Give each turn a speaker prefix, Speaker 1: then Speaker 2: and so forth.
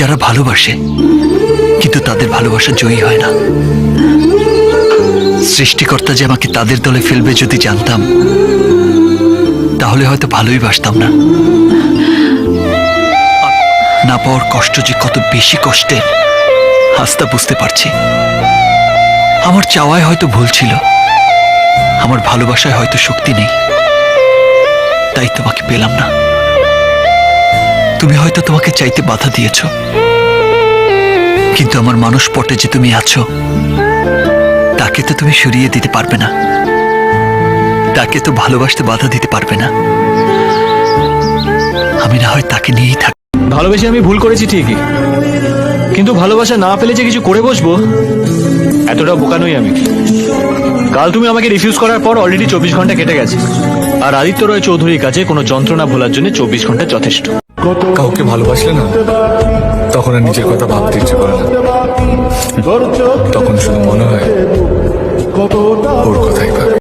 Speaker 1: যারা ভালোবাসে, কিন্তু তাদের ভালোবাসা জয়ী হয় না। সৃষ্টিকর্তা যে আমাকে তাদের দলে ফেলবে যদি জানতাম, তাহলে হয়তো ভালোই বাসতাম না। না পাওয়ার কষ্ট যে কত বেশি কষ্টের আস্তা বুঝতে পারছি। আমার চাওয়ায় হয়তো ভুল ছিল, আমার ভালোবাসায় হয়তো শক্তি নেই, তাই তোমাকে পেলাম না। তুমি হয়তো তোমাকে চাইতে বাধা দিয়েছ। কিন্তু আমার মানুষ পটে যে তুমি আছো, তাকে তো তুমি সরিয়ে দিতে পারবে না। তাকে তো ভালোবাসতে বাধা দিতে পারবে না। আমি না হয় তাকে নিয়েই থাকি
Speaker 2: ভালোবেসে আমি ভুল করেছি ঠিকই। কিন্তু ভালোবাসা না পেলে যে কিছু করে বসবো, এতটা বোকা নই আমি। কাল তুমি আমাকে রিফিউজ করার পর অলরেডি চব্বিশ ঘণ্টা কেটে গেছে। আর আদিত্য রয় চৌধুরীর কাছে কোনো যন্ত্রণা ভোলার জন্য চব্বিশ ঘণ্টা যথেষ্ট।
Speaker 3: কাউকে ভালোবাসলে না, তখন আর নিজের কথা ভাবতে ইচ্ছে করে না। তখন শুধু মনে হয় ওর কথাই